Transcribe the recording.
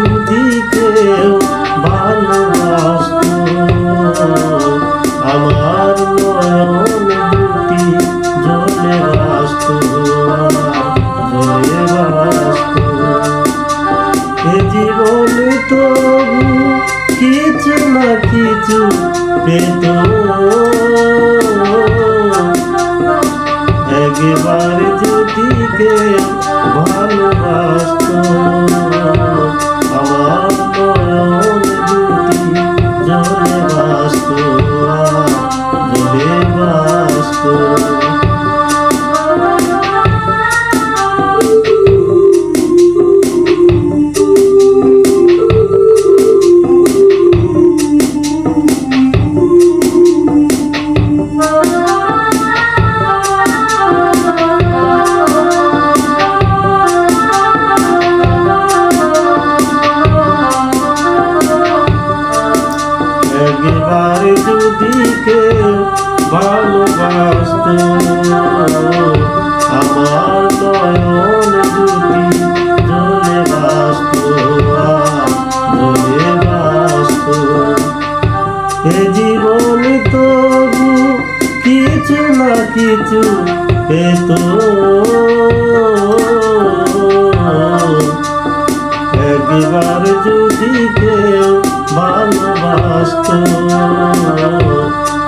যদি কেউ ভালোবাসত আমার নয়ন দুটি জলে বাসত জলে বাসত এ জীবন তবু কিছু না একবার যদি কেউ ভালোবাসত ভালোবাসত, আমার নয়ন দুটি জলে বাসত জলে বাসত এ জীবনে তবু কিছু না কিছু পেত। একবার যদি কেউ ভালোবাসত। আমার